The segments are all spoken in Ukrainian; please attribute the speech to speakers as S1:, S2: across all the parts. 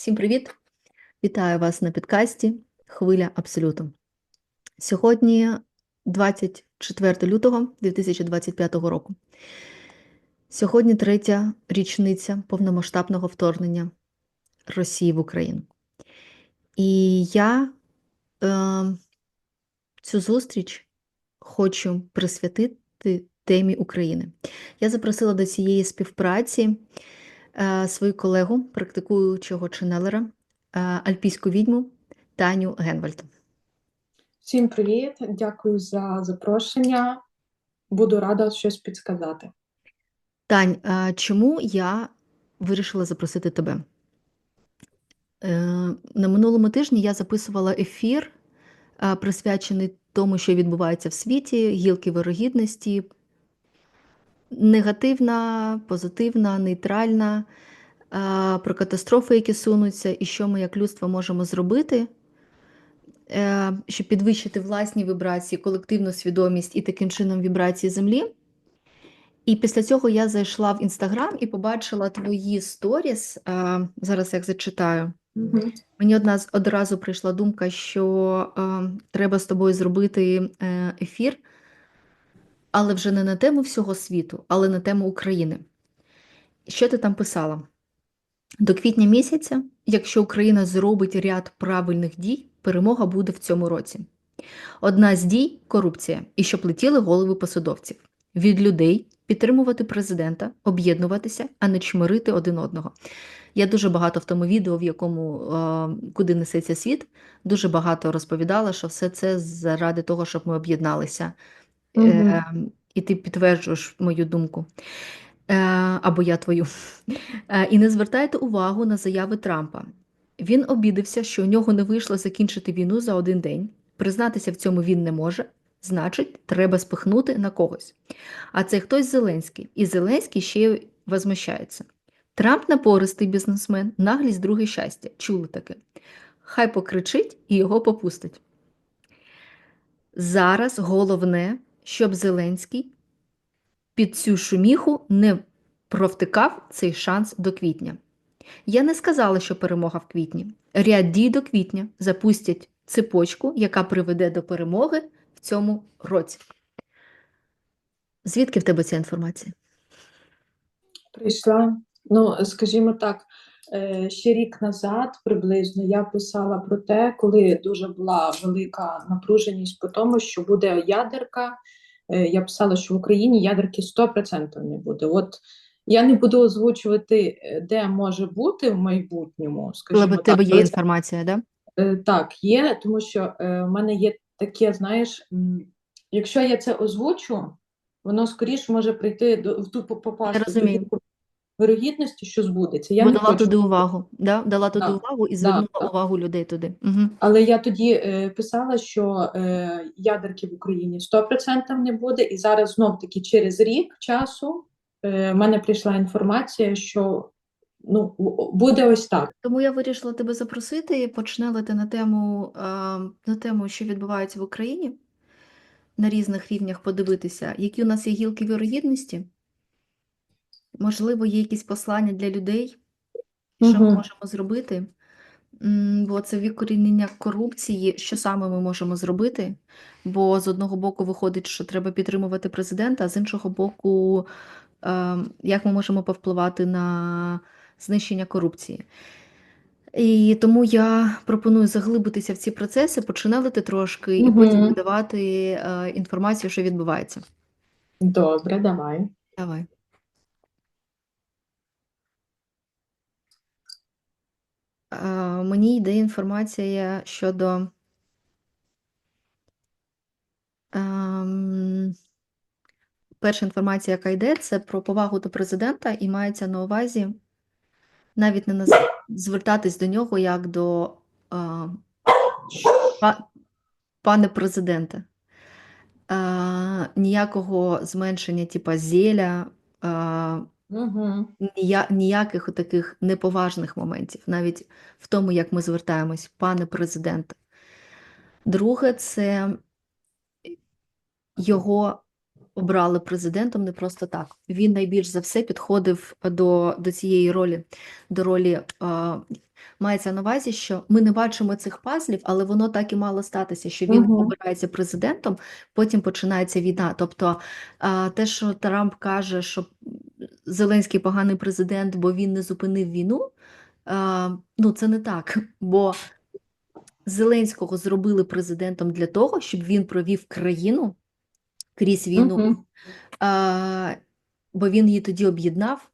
S1: Всім привіт! Вітаю вас на підкасті Хвиля Абсолюту. Сьогодні 24 лютого 2025 року. Сьогодні третя річниця повномасштабного вторгнення Росії в Україну. І я е, цю зустріч хочу присвятити темі України. Я запросила до цієї співпраці свою колегу, практикуючого ченелера, е, альпійську відьму Таню Генвальд.
S2: Всім привіт, дякую за запрошення. Буду рада щось підсказати.
S1: Тань, чому я вирішила запросити тебе? Е, На минулому тижні я записувала ефір, присвячений тому, що відбувається в світі, гілки вирогідності, негативна, позитивна, нейтральна, про катастрофи, які сунуться, і що ми як людство можемо зробити, е, щоб підвищити власні вібрації, колективну свідомість і таким чином вібрації Землі. І після цього я зайшла в Інстаграм і побачила твої сторіс. Зараз як зачитаю. Мені одна з- одразу прийшла думка, що е, треба з тобою зробити е, ефір, але вже не на тему всього світу, але на тему України. Що ти там писала? До квітня місяця, якщо Україна зробить ряд правильних дій, перемога буде в цьому році. Одна з дій корупція, і щоб летіли голови посадовців. Від людей підтримувати президента, об'єднуватися, а не чмирити один одного. Я дуже багато в тому відео, в якому куди несеться світ, дуже багато розповідала, що все це заради того, щоб ми об'єдналися.
S2: Мгм.
S1: Е, і ти підтверджуєш мою думку. Е, або я твою. Е, і не звертайте увагу на заяви Трампа. Він обідався, що у нього не вийшло закінчити війну за один день. Признатися в цьому він не може. Значить, треба спихнути на когось. А це хтось Зеленський. І Зеленський ще й возмущається. Трамп напористий бізнесмен, наглість друге щастя. Чули таке. Хай покричить і його попустить. Зараз головне, щоб Зеленський під цю шуміху не провтикав цей шанс до квітня. Я не сказала, що перемога в квітні. Ряд дій до квітня запустять цепочку, яка приведе до перемоги в цьому році. Звідки в тебе ця інформація?
S2: Прийшла. Ну, скажімо так, е, ще рік назад приблизно я писала про те, коли дуже була велика напруженість по тому, що буде ядерка. Е, Я писала, що в Україні ядерки 100% не буде. От я не буду озвучувати, е, де може бути в майбутньому, скажімо
S1: Але
S2: так.
S1: тебе є інформація, да?
S2: Е, Так, є, тому що в мене є таке, знаєш, якщо я це озвучу, воно скоріше може прийти до в ту по- попасти Я
S1: розумію.
S2: Гілку вирогідності, що збудеться. Я
S1: Бо
S2: не
S1: дала
S2: хочу.
S1: туди увагу, да? Дала туди
S2: Да,
S1: увагу і звернула
S2: да.
S1: увагу людей туди. Угу.
S2: Але я тоді е, писала, що е, ядерки в Україні 100% не буде, і зараз знов таки через рік часу е, в мене прийшла інформація, що ну буде ось так.
S1: Тому я вирішила тебе запросити і почнелити на тему, е, на тему, що відбувається в Україні, на різних рівнях подивитися, які у нас є гілки вірогідності. Можливо, є якісь послання для людей, що ми
S2: Мгм.
S1: можемо зробити. М, Бо це викорінення корупції, що саме ми можемо зробити. Бо з одного боку виходить, що треба підтримувати президента, а з іншого боку, е, як ми можемо повпливати на знищення корупції. І тому я пропоную заглибитися в ці процеси, починати трошки, і потім
S2: Мгм.
S1: видавати е, інформацію, що відбувається.
S2: Добре, давай.
S1: Давай. Е, Мені йде інформація щодо ем, перша інформація, яка йде, це про повагу до президента, і мається на увазі навіть не наз... звертатись до нього як до е, па- пане президенте. Е, ніякого зменшення, типа зеля, е,
S2: Угу.
S1: Нія, ніяких таких неповажних моментів, навіть в тому, як ми звертаємось, пане президенте. Друге, це його обрали президентом не просто так. Він найбільш за все підходив до, до цієї ролі, до ролі. Е, мається на увазі, що ми не бачимо цих пазлів, але воно так і мало статися, що він
S2: Мгм.
S1: обирається президентом, потім починається війна. Тобто е, те, що Трамп каже, що Зеленський поганий президент, бо він не зупинив війну, е, ну це не так. Бо Зеленського зробили президентом для того, щоб він провів країну крізь війну,
S2: Мгм.
S1: а, бо він її тоді об'єднав.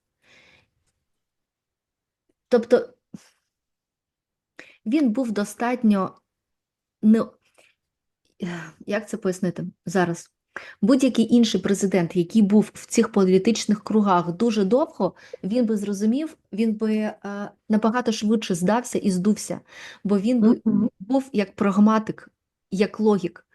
S1: Тобто він був достатньо не як це пояснити зараз? Будь-який інший президент, який був в цих політичних кругах дуже довго, він би зрозумів, він би е, набагато швидше здався і здувся, бо він би був як прагматик, як логік.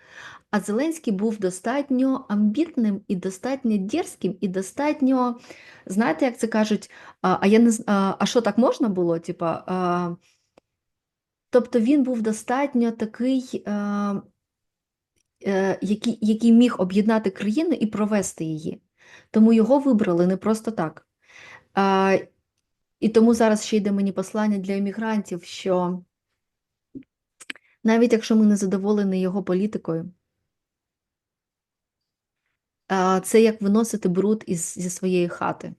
S1: А Зеленський був достатньо амбітним і достатньо дерзким, і достатньо, знаєте, як це кажуть, а, а я не а, а що так можна було? Типа, а, тобто він був достатньо такий, а, е, який, який міг об'єднати країну і провести її. Тому його вибрали не просто так. А, і тому зараз ще йде мені послання для емігрантів, що навіть якщо ми не задоволені його політикою, це як виносити бруд із, зі своєї хати.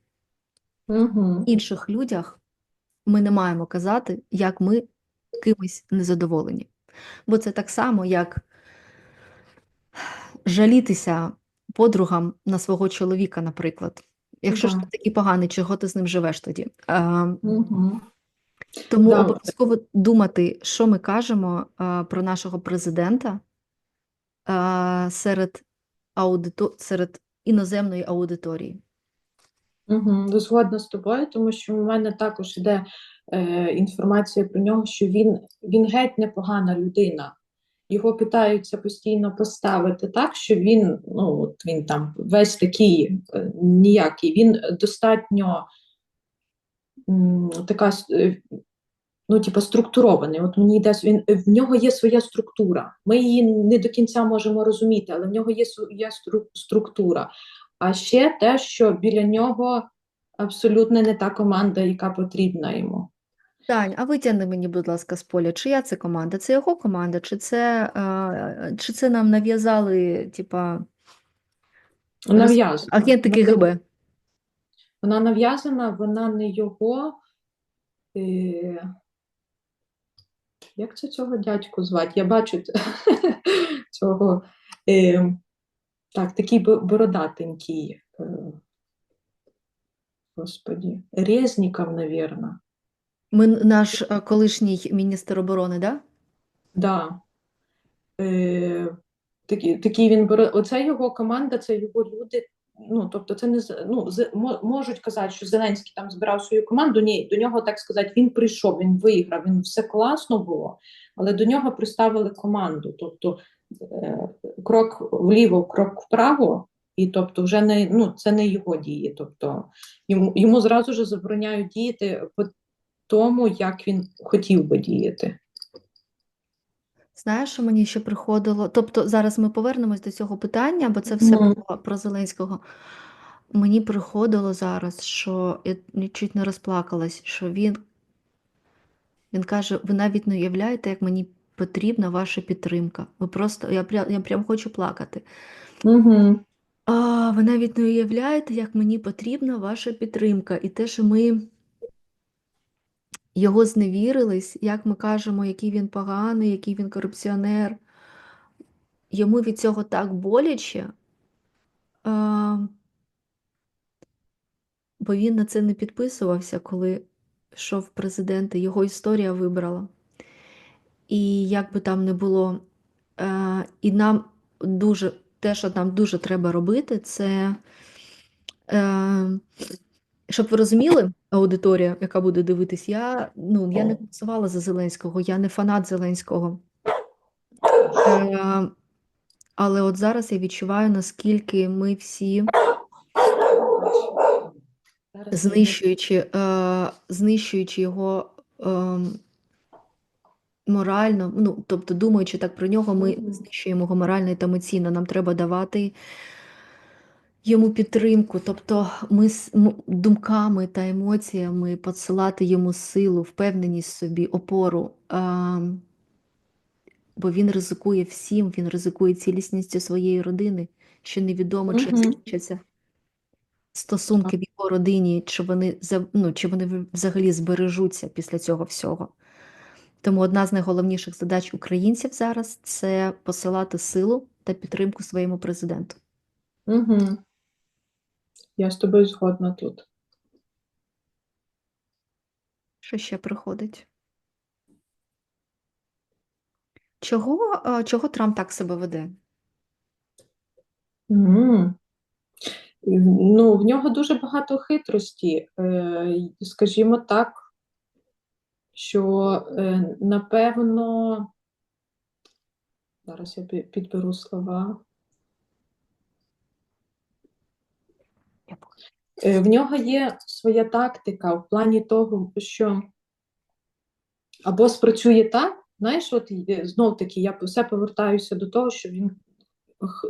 S2: Мгм.
S1: Інших людях ми не маємо казати, як ми кимось незадоволені. Бо це так само, як жалітися подругам на свого чоловіка, наприклад. Якщо ж ти такий поганий, чого ти з ним живеш тоді? А,
S2: Мгм.
S1: тому
S2: Да.
S1: обов'язково думати, що ми кажемо а, про нашого президента а, серед аудито... серед іноземної аудиторії.
S2: Угу, згодна з тобою, тому що в мене також йде е, інформація про нього, що він, він геть непогана людина. Його питаються постійно поставити так, що він, ну, от він там весь такий е, ніякий. Він достатньо м, така, е, ну, типу, структурований. От мені йде, він, в нього є своя структура. Ми її не до кінця можемо розуміти, але в нього є своя структура. А ще те, що біля нього абсолютно не та команда, яка потрібна йому.
S1: Тань, а витягни мені, будь ласка, з поля, чия це команда? Це його команда, чи це, е, чи це нам нав'язали, типа.
S2: Нав'язана.
S1: агенти КГБ?
S2: Вона нав'язана, вона не його. Е... Як це цього дядьку звати? Я бачу цього. Е... Так, такий бородатенький. Е... Господі. Резніков, навірно.
S1: Ми, наш е, колишній міністр оборони, да?
S2: Да. Е, такі, такий він. Оце його команда, це його люди. Ну, тобто, це не ну, з- можуть казати, що Зеленський там збирав свою команду. Ні, до нього так сказати, він прийшов, він виграв, він все класно було, але до нього приставили команду. Тобто е, крок вліво, крок вправо, і тобто, вже не ну, це не його дії. Тобто йому, йому зразу ж забороняють діяти по тому, як він хотів би діяти.
S1: Знаєш, що мені ще приходило? Тобто зараз ми повернемось до цього питання, бо це все
S2: Мгм.
S1: про, про Зеленського. Мені приходило зараз, що я чуть не розплакалась, що він, він каже: ви навіть не уявляєте, як мені потрібна ваша підтримка. Ви просто, я прям, я прям хочу плакати.
S2: Угу.
S1: А, ви навіть не уявляєте, як мені потрібна ваша підтримка. І те, що ми його зневірились, як ми кажемо, який він поганий, який він корупціонер. Йому від цього так боляче, бо він на це не підписувався, коли йшов в президенти. Його історія вибрала. І як би там не було, і нам дуже, те, що нам дуже треба робити, це, е, щоб ви розуміли, аудиторія, яка буде дивитись, я, ну, я не голосувала за Зеленського, я не фанат Зеленського. Е, але от зараз я відчуваю, наскільки ми всі, знищуючи, е, знищуючи його е, морально, ну, тобто думаючи так про нього, ми знищуємо його морально та емоційно. Нам треба давати йому підтримку, тобто ми з думками та емоціями посилати йому силу, впевненість в собі, опору. А, бо він ризикує всім, він ризикує цілісністю своєї родини, що невідомо, чи закінчаться стосунки в його родині, чи вони, ну, чи вони взагалі збережуться після цього всього. Тому одна з найголовніших задач українців зараз це посилати силу та підтримку своєму президенту.
S2: Угу. Я з тобою згодна тут.
S1: Що ще приходить? Чого, чого Трамп так себе веде?
S2: М. Ну, в нього дуже багато хитрості. Е, Скажімо так, що е, напевно, зараз я підберу слова.
S1: Я поки-
S2: Е, В нього є своя тактика в плані того, що або спрацює так, знаєш, от е, знов таки я все повертаюся до того, що він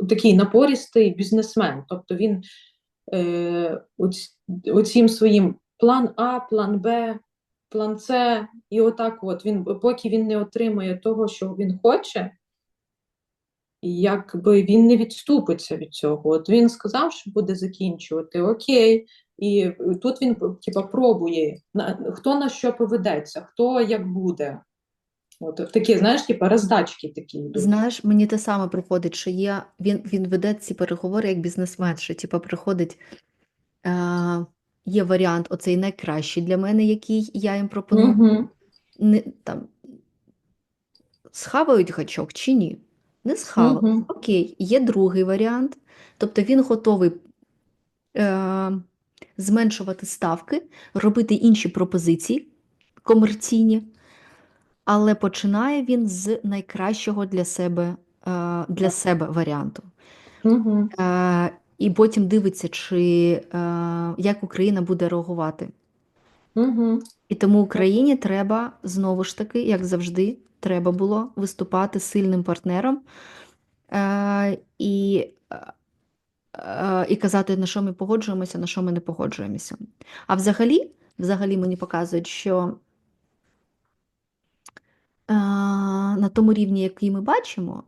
S2: такий напористий бізнесмен. Тобто він е, оць- оцім своїм план А, план Б, план С, і отак от він, поки він не отримає того, що він хоче, якби він не відступиться від цього. От він сказав, що буде закінчувати, окей. І тут він типа пробує, на, хто на що поведеться, хто як буде. От такі, знаєш, типа роздачки такі йдуть.
S1: Знаєш, мені те саме приходить, що є, він, він веде ці переговори як бізнесмен, що типу, приходить, е, є варіант, оцей найкращий для мене, який я їм пропоную.
S2: Угу.
S1: Не, там, схавають гачок чи ні? Не схавають.
S2: Мгм.
S1: Окей, є другий варіант. Тобто він готовий е, зменшувати ставки, робити інші пропозиції комерційні, але починає він з найкращого для себе, е, для себе варіанту.
S2: Угу.
S1: Е, і потім дивиться, чи, е, як Україна буде реагувати.
S2: Угу.
S1: І тому Україні треба знову ж таки, як завжди, треба було виступати сильним партнером е, і, е, і казати, на що ми погоджуємося, на що ми не погоджуємося. А взагалі, взагалі мені показують, що е, на тому рівні, який ми бачимо,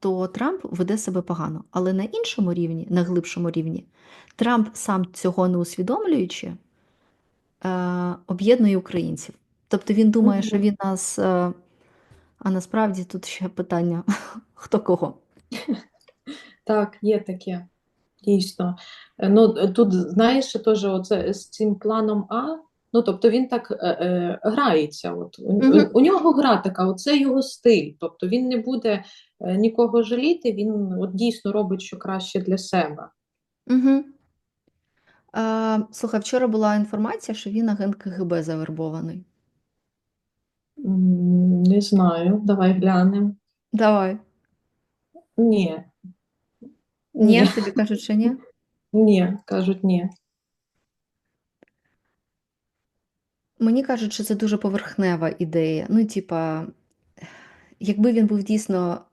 S1: то Трамп веде себе погано. Але на іншому рівні, на глибшому рівні, Трамп сам цього не усвідомлюючи, е, об'єднує українців. Тобто він думає, що він нас. е, А насправді тут ще питання: хто кого?
S2: Так, є таке, дійсно. Е, Ну, тут, знаєш, теж оце з цим планом А, ну, тобто він так е, е, грається. От. У,
S1: Мгм.
S2: у нього гра така, оце його стиль. Тобто він не буде нікого жаліти, він от дійсно робить що краще для себе.
S1: Угу. Е, слухай, вчора була інформація, що він агент КГБ завербований.
S2: М, Не знаю, давай глянемо.
S1: Давай.
S2: Ні,
S1: Ні,
S2: ні,
S1: тобі кажуть, що ні?
S2: ні, кажуть ні.
S1: Мені кажуть, що це дуже поверхнева ідея. Ну, типа, якби він був дійсно.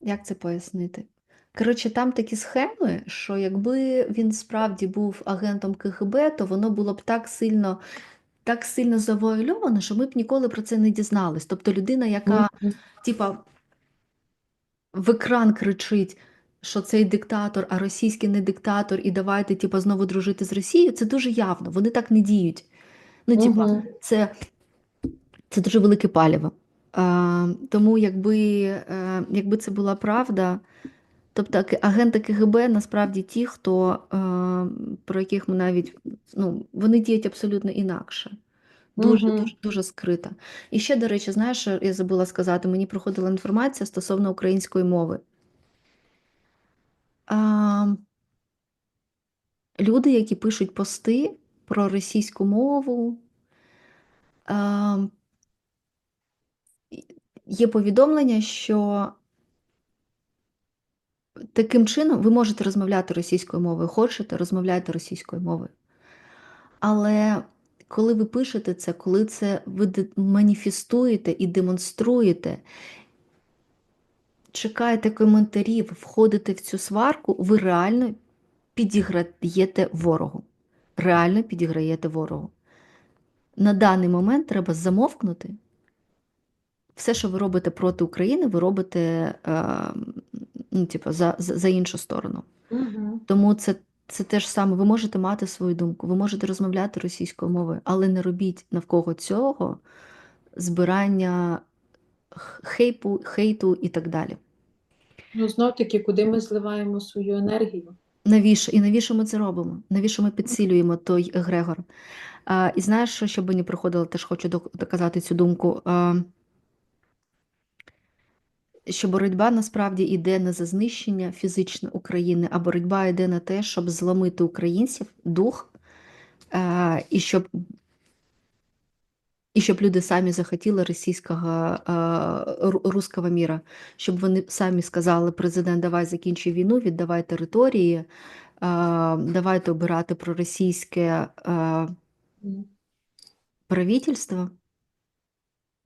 S1: Як це пояснити? Коротше, там такі схеми, що якби він справді був агентом КГБ, то воно було б так сильно, так сильно завуальовано, що ми б ніколи про це не дізнались. Тобто людина, яка, типа, в екран кричить, що цей диктатор, а російський не диктатор, і давайте, типа, знову дружити з Росією, це дуже явно. Вони так не діють. Ну, типа, це, це дуже велике паліво. А, тому, якби, е, якби це була правда, тобто агенти КГБ насправді ті, хто, е, про яких ми навіть, ну, вони діють абсолютно інакше. Дуже,
S2: Мгм.
S1: дуже, дуже скрита. І ще, до речі, знаєш, я забула сказати, мені проходила інформація стосовно української мови. А, люди, які пишуть пости про російську мову, а, є повідомлення, що таким чином ви можете розмовляти російською мовою, хочете, розмовляйте російською мовою. Але коли ви пишете це, коли це ви маніфестуєте і демонструєте чекаєте коментарів, входите в цю сварку, ви реально підіграєте ворогу. Реально підіграєте ворогу. На даний момент треба замовкнути. Все, що ви робите проти України, ви робите е, ну, типу, за, за, за іншу сторону.
S2: Угу.
S1: Тому це, це те ж саме. Ви можете мати свою думку, ви можете розмовляти російською мовою, але не робіть навколо цього збирання хейпу, хейту і так далі.
S2: Ну, знов таки, куди ми зливаємо свою енергію?
S1: Навіщо? І навіщо ми це робимо? Навіщо ми підсилюємо той егрегор? А, і знаєш, що щоб мені приходило, теж хочу доказати цю думку. А, що боротьба насправді йде не за знищення фізичне України, а боротьба йде на те, щоб зламити українців дух, а, і щоб і щоб люди самі захотіли російського а, руського міра, щоб вони самі сказали: президент, давай закінчуй війну, віддавай території, а, давайте обирати проросійське правительство.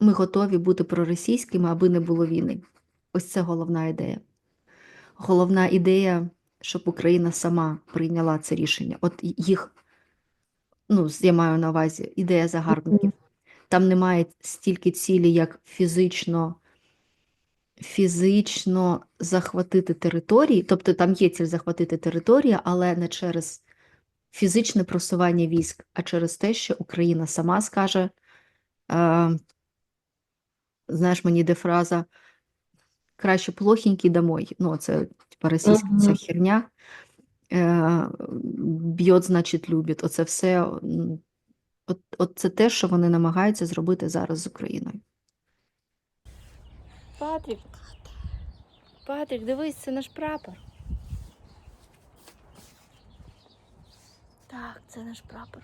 S1: Ми готові бути проросійськими, аби не було війни. Ось це головна ідея. Головна ідея, щоб Україна сама прийняла це рішення. От їх, ну, я маю на увазі, ідея загарбників. Там немає стільки цілі, як фізично, фізично захватити території. Тобто там є ціль захватити території, але не через фізичне просування військ, а через те, що Україна сама скаже. Е, знаєш, мені йде фраза краще плохенький домой. Ну, це типа російська ця херня. Е, б'єт, значить, любить. Оце все. От, от це те, що вони намагаються зробити зараз з Україною. Патрік, Патрік, дивись, це наш прапор. Так, це наш прапор.